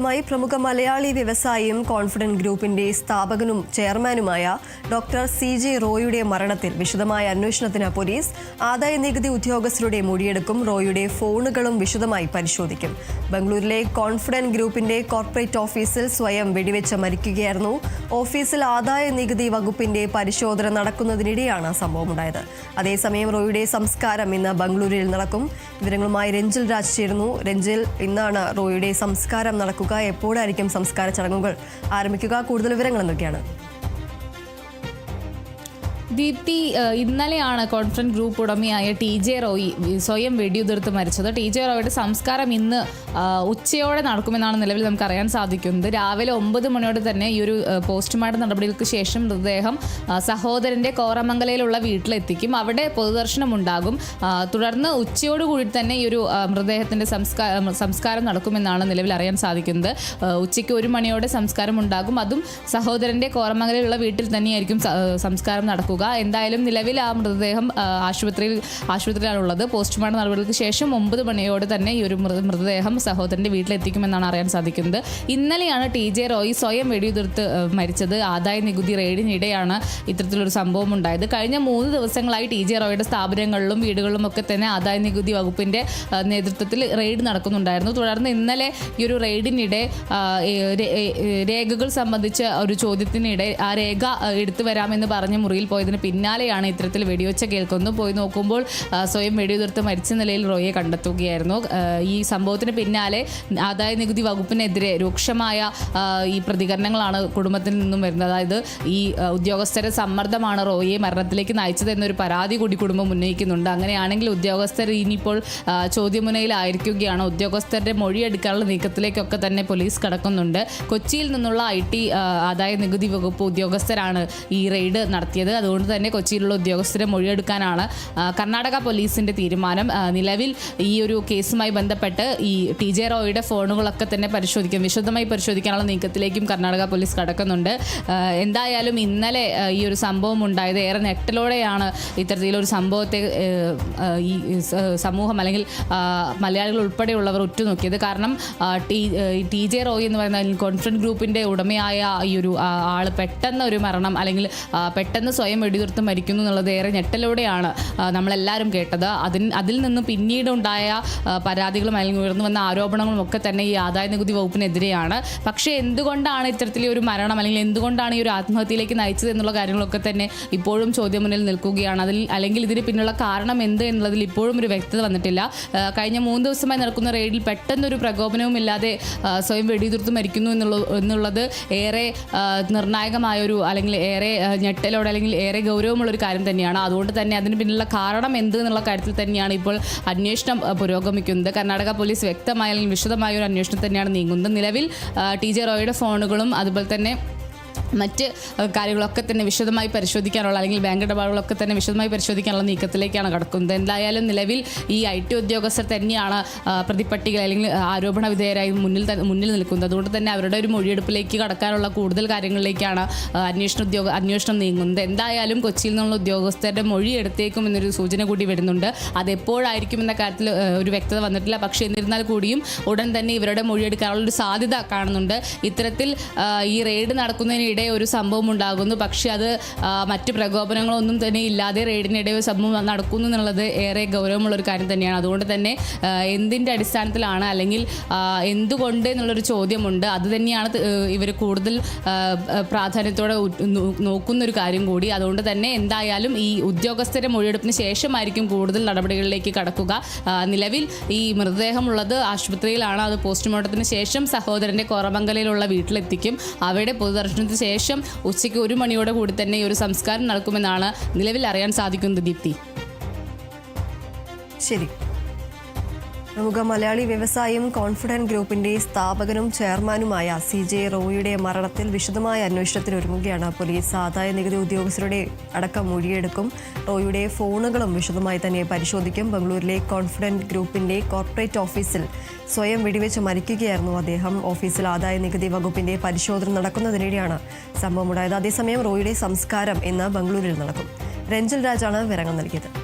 മായി പ്രമുഖ മലയാളി വ്യവസായിയും കോൺഫിഡന്റ് ഗ്രൂപ്പിന്റെ സ്ഥാപകനും ചെയർമാനുമായ ഡോക്ടർ സി ജെ റോയുടെ മരണത്തിൽ വിശദമായ അന്വേഷണത്തിന് പോലീസ് ആദായ നികുതി ഉദ്യോഗസ്ഥരുടെ മൊഴിയെടുക്കും റോയുടെ ഫോണുകളും വിശദമായി പരിശോധിക്കും. ബംഗളൂരിലെ കോൺഫിഡന്റ് ഗ്രൂപ്പിന്റെ കോർപ്പറേറ്റ് ഓഫീസിൽ സ്വയം വെടിവെച്ച് മരിക്കുകയായിരുന്നു. ഓഫീസിൽ ആദായ നികുതി വകുപ്പിന്റെ പരിശോധന നടക്കുന്നതിനിടെയാണ് സംഭവമുണ്ടായത്. അതേസമയം റോയുടെ സംസ്കാരം ഇന്ന് ബംഗളൂരുവിൽ നടക്കും. വിവരങ്ങളുമായി രഞ്ജിൽ രാജ് ചേരുന്നു. രഞ്ജിൽ ഇന്നാണ് റോയുടെ സംസ്കാരം നടക്കുക എപ്പോഴായിരിക്കും സംസ്കാര ചടങ്ങുകൾ? ആരംഭിക്കുക കൂടുതൽ വിവരങ്ങൾ എന്തൊക്കെയാണ്? ദീപ്തി ഇന്നലെയാണ് കോൺഫറൻസ് ഗ്രൂപ്പ് ഉടമയായ ടി ജെ റോയി സ്വയം വെടിയുതിർത്ത് മരിച്ചത്. ടി ജെ റോയിയുടെ സംസ്കാരം ഇന്ന് ഉച്ചയോടെ നടക്കുമെന്നാണ് നിലവിൽ നമുക്ക് അറിയാൻ സാധിക്കുന്നത്. രാവിലെ ഒമ്പത് മണിയോടെ തന്നെ ഈ ഒരു പോസ്റ്റ്മോർട്ടം നടപടികൾക്ക് ശേഷം മൃതദേഹം സഹോദരന്റെ കോറമംഗലയിലുള്ള വീട്ടിലെത്തിക്കും. അവിടെ പൊതുദർശനം ഉണ്ടാകും തുടർന്ന് ഉച്ചയോടുകൂടി തന്നെ ഈ ഒരു മൃതദേഹത്തിന്റെ സംസ്കാരം സംസ്കാരം നടക്കുമെന്നാണ് നിലവിൽ അറിയാൻ സാധിക്കുന്നത്. ഉച്ചയ്ക്ക് ഒരു മണിയോടെ സംസ്കാരം ഉണ്ടാകും അതും സഹോദരന്റെ കോറമംഗലയിലുള്ള വീട്ടിൽ തന്നെയായിരിക്കും സംസ്കാരം നടക്കുക എന്തായാലും നിലവിൽ ആ മൃതദേഹം ആശുപത്രിയിൽ ആശുപത്രിയിലാണുള്ളത്. പോസ്റ്റ്മോർട്ടം നടപടികൾക്ക് ശേഷം ഒമ്പത് മണിയോടെ തന്നെ ഈ ഒരു മൃത മൃതദേഹം സഹോദരന്റെ വീട്ടിലെത്തിക്കുമെന്നാണ് അറിയാൻ സാധിക്കുന്നത്. ഇന്നലെയാണ് ടി. ജെ. റോയ് സ്വയം വെടിയുതിർത്ത് മരിച്ചത്. ആദായ നികുതി റെയ്ഡിനിടെയാണ് ഇത്തരത്തിലൊരു സംഭവം ഉണ്ടായത്. കഴിഞ്ഞ മൂന്ന് ദിവസങ്ങളായി ടി. ജെ. റോയുടെ സ്ഥാപനങ്ങളിലും വീടുകളിലും ഒക്കെ തന്നെ ആദായ നികുതി വകുപ്പിന്റെ നേതൃത്വത്തിൽ റെയ്ഡ് നടക്കുന്നുണ്ടായിരുന്നു. തുടർന്ന് ഇന്നലെ ഈ ഒരു റെയ്ഡിനിടെ രേഖകൾ സംബന്ധിച്ച ഒരു ചോദ്യത്തിനിടെ ആ രേഖ എടുത്തു വരാമെന്ന് പറഞ്ഞ് മുറിയിൽ പോയതിന് പിന്നാലെയാണ് ഇത്തരത്തിൽ വെടിവെച്ച കേൾക്കുന്നത് പോയി നോക്കുമ്പോൾ സ്വയം വെടിയുതിർത്ത് മരിച്ച നിലയിൽ റോയെ കണ്ടെത്തുകയായിരുന്നു. ഈ സംഭവത്തിന് പിന്നാലെ ആദായ നികുതി വകുപ്പിനെതിരെ രൂക്ഷമായ ഈ പ്രതികരണങ്ങളാണ് കുടുംബത്തിൽ നിന്നും വരുന്നത്. അതായത് ഈ ഉദ്യോഗസ്ഥരെ സമ്മർദ്ദമാണ് റോയെ മരണത്തിലേക്ക് നയിച്ചത് എന്നൊരു പരാതി കൂടി കുടുംബം ഉന്നയിക്കുന്നുണ്ട്. അങ്ങനെയാണെങ്കിൽ ഉദ്യോഗസ്ഥർ ഇനിയിപ്പോൾ ചോദ്യമുനയിലായിരിക്കുകയാണ്. ഉദ്യോഗസ്ഥരുടെ മൊഴിയെടുക്കാനുള്ള നീക്കത്തിലേക്കൊക്കെ തന്നെ പോലീസ് കടക്കുന്നുണ്ട്. കൊച്ചിയിൽ നിന്നുള്ള ഐ ടി ആദായ നികുതി വകുപ്പ് ഉദ്യോഗസ്ഥരാണ് ഈ റെയ്ഡ് നടത്തിയത്. അതുകൊണ്ട് തന്നെ കൊച്ചിയിലുള്ള ഉദ്യോഗസ്ഥരെ മൊഴിയെടുക്കാനാണ് കർണാടക പോലീസിന്റെ തീരുമാനം. നിലവിൽ ഈ ഒരു കേസുമായി ബന്ധപ്പെട്ട് ഈ ടി ജെ റോയുടെ ഫോണുകളൊക്കെ തന്നെ പരിശോധിക്കും വിശദമായി പരിശോധിക്കാനുള്ള നീക്കത്തിലേക്കും കർണാടക പോലീസ് കടക്കുന്നുണ്ട്. എന്തായാലും ഇന്നലെ ഈ ഒരു സംഭവം ഉണ്ടായത് ഏറെ നെട്ടലോടെയാണ് ഇത്തരത്തിലൊരു സംഭവത്തെ ഈ സമൂഹം അല്ലെങ്കിൽ മലയാളികൾ ഉൾപ്പെടെയുള്ളവർ ഉറ്റുനോക്കിയത്. കാരണം ടി ടി ജെ റോയ് എന്ന് പറയുന്ന കോൺഫിഡന്റ് ഗ്രൂപ്പിന്റെ ഉടമയായ ഈ ഒരു ആൾ പെട്ടെന്ന് ഒരു മരണം അല്ലെങ്കിൽ പെട്ടെന്ന് സ്വയം വെടിയുതിർത്ത് മരിക്കുന്നു എന്നുള്ളത് ഏറെ ഞെട്ടലോടെയാണ് നമ്മളെല്ലാവരും കേട്ടത്. അതിന് അതിൽ നിന്ന് പിന്നീട് ഉണ്ടായ ആ, പരാതികളും അല്ലെങ്കിൽ ഉയർന്നു വന്ന ആരോപണങ്ങളും ഒക്കെ തന്നെ ഈ ആദായ നികുതി വകുപ്പിനെതിരെയാണ്. പക്ഷേ എന്തുകൊണ്ടാണ് ഇത്തരത്തിലെ ഒരു മരണം അല്ലെങ്കിൽ എന്തുകൊണ്ടാണ് ഈ ഒരു ആത്മഹത്യയിലേക്ക് നയിച്ചത് എന്നുള്ള കാര്യങ്ങളൊക്കെ തന്നെ ഇപ്പോഴും ചോദ്യം മുന്നിൽ നിൽക്കുകയാണ്. അതിൽ അല്ലെങ്കിൽ ഇതിന് പിന്നുള്ള കാരണം എന്ത് എന്നുള്ളതിൽ ഇപ്പോഴും ഒരു വ്യക്തത വന്നിട്ടില്ല. കഴിഞ്ഞ മൂന്ന് ദിവസമായി നടക്കുന്ന റെയ്ഡിൽ പെട്ടെന്നൊരു പ്രകോപനവും ഇല്ലാതെ സ്വയം വെടിയുതിർത്ത് മരിക്കുന്നു എന്നുള്ള എന്നുള്ളത് ഏറെ നിർണായകമായൊരു അല്ലെങ്കിൽ ഏറെ ഞെട്ടലോടെ അല്ലെങ്കിൽ ഏറെ ഗൗരവമുള്ള ഒരു കാര്യം തന്നെയാണ്. അതുകൊണ്ട് തന്നെ അതിന് പിന്നിലുള്ള കാരണം എന്ത് എന്നുള്ള കാര്യത്തിൽ തന്നെയാണ് ഇപ്പോൾ അന്വേഷണം പുരോഗമിക്കുന്നത്. കർണാടക പോലീസ് വ്യക്തമായ അല്ലെങ്കിൽ വിശദമായ ഒരു അന്വേഷണം തന്നെയാണ് നീങ്ങുന്നത്. നിലവിൽ ടി ജെ റോയുടെ ഫോണുകളും അതുപോലെ തന്നെ മറ്റ് കാര്യങ്ങളൊക്കെ തന്നെ വിശദമായി പരിശോധിക്കാനുള്ള അല്ലെങ്കിൽ ബാങ്ക് ഇടപാടുകളൊക്കെ തന്നെ വിശദമായി പരിശോധിക്കാനുള്ള നീക്കത്തിലേക്കാണ് കടക്കുന്നത്. എന്തായാലും നിലവിൽ ഈ ഐ ടി ഉദ്യോഗസ്ഥർ തന്നെയാണ് പ്രതിപ്പട്ടിക അല്ലെങ്കിൽ ആരോപണ വിധേയരായി മുന്നിൽ മുന്നിൽ നിൽക്കുന്നത്. അതുകൊണ്ട് തന്നെ അവരുടെ ഒരു മൊഴിയെടുപ്പിലേക്ക് കടക്കാനുള്ള കൂടുതൽ കാര്യങ്ങളിലേക്കാണ് അന്വേഷണ ഉദ്യോഗ അന്വേഷണം നീങ്ങുന്നത്. എന്തായാലും കൊച്ചിയിൽ നിന്നുള്ള ഉദ്യോഗസ്ഥരുടെ മൊഴി എടുത്തേക്കും എന്നൊരു സൂചന കൂടി വരുന്നുണ്ട്. അതെപ്പോഴായിരിക്കും എന്ന കാര്യത്തിൽ ഒരു വ്യക്തത വന്നിട്ടില്ല. പക്ഷേ എന്നിരുന്നാൽ കൂടിയും ഉടൻ തന്നെ ഇവരുടെ മൊഴിയെടുക്കാനുള്ള ഒരു സാധ്യത കാണുന്നുണ്ട്. ഇത്തരത്തിൽ ഈ റെയ്ഡ് നടക്കുന്നതിനിടെ ഒരു സംഭവം ഉണ്ടാകുന്നു. പക്ഷേ അത് മറ്റു പ്രകോപനങ്ങളൊന്നും തന്നെ ഇല്ലാതെ റെയ്ഡിനിടെ ഒരു സംഭവം നടക്കുന്നു എന്നുള്ളത് ഏറെ ഗൗരവമുള്ള ഒരു കാര്യം തന്നെയാണ്. അതുകൊണ്ട് തന്നെ എന്തിന്റെ അടിസ്ഥാനത്തിലാണ് അല്ലെങ്കിൽ എന്തുകൊണ്ട് എന്നുള്ളൊരു ചോദ്യമുണ്ട്. അത് തന്നെയാണ് ഇവർ കൂടുതൽ പ്രാധാന്യത്തോടെ നോക്കുന്നൊരു കാര്യം കൂടി. അതുകൊണ്ട് തന്നെ എന്തായാലും ഈ ഉദ്യോഗസ്ഥരെ മൊഴിയെടുപ്പിന് ശേഷമായിരിക്കും കൂടുതൽ നടപടികളിലേക്ക് കടക്കുക. നിലവിൽ ഈ മൃതദേഹമുള്ളത് ആശുപത്രിയിലാണ്. അത് പോസ്റ്റ്മോർട്ടത്തിന് ശേഷം സഹോദരന്റെ കോറമംഗലയിലുള്ള വീട്ടിലെത്തിക്കും. അവിടെ പൊതുദർശനത്തിന് ശേഷം ഉച്ചയ്ക്ക് ഒരു മണിയോടെ കൂടി തന്നെ ഈ ഒരു സംസ്കാരം നടക്കുമെന്നാണ് നിലവിൽ അറിയാൻ സാധിക്കുന്നത് ദീപ്തി. ശരി. പ്രമുഖ മലയാളി വ്യവസായിയും കോൺഫിഡന്റ് ഗ്രൂപ്പിന്റെ സ്ഥാപകനും ചെയർമാനുമായ സി ജെ റോയിയുടെ മരണത്തിൽ വിശദമായ അന്വേഷണത്തിന് ഒരുങ്ങുകയാണ് പോലീസ്. ആദായ നികുതി ഉദ്യോഗസ്ഥരുടെ അടക്കം മൊഴിയെടുക്കും. റോയിയുടെ ഫോണുകളും വിശദമായി തന്നെ പരിശോധിക്കും. ബംഗളൂരിലെ കോൺഫിഡന്റ് ഗ്രൂപ്പിന്റെ കോർപ്പറേറ്റ് ഓഫീസിൽ സ്വയം വെടിവെച്ച് മരിക്കുകയായിരുന്നു അദ്ദേഹം. ഓഫീസിൽ ആദായ നികുതി വകുപ്പിന്റെ പരിശോധന നടക്കുന്നതിനിടെയാണ് സംഭവമുണ്ടായത്. അതേസമയം റോയിയുടെ സംസ്കാരം ഇന്ന് ബംഗളൂരിൽ നടക്കും. രഞ്ജിൽ രാജാണ് വിവരങ്ങൾ നൽകിയത്.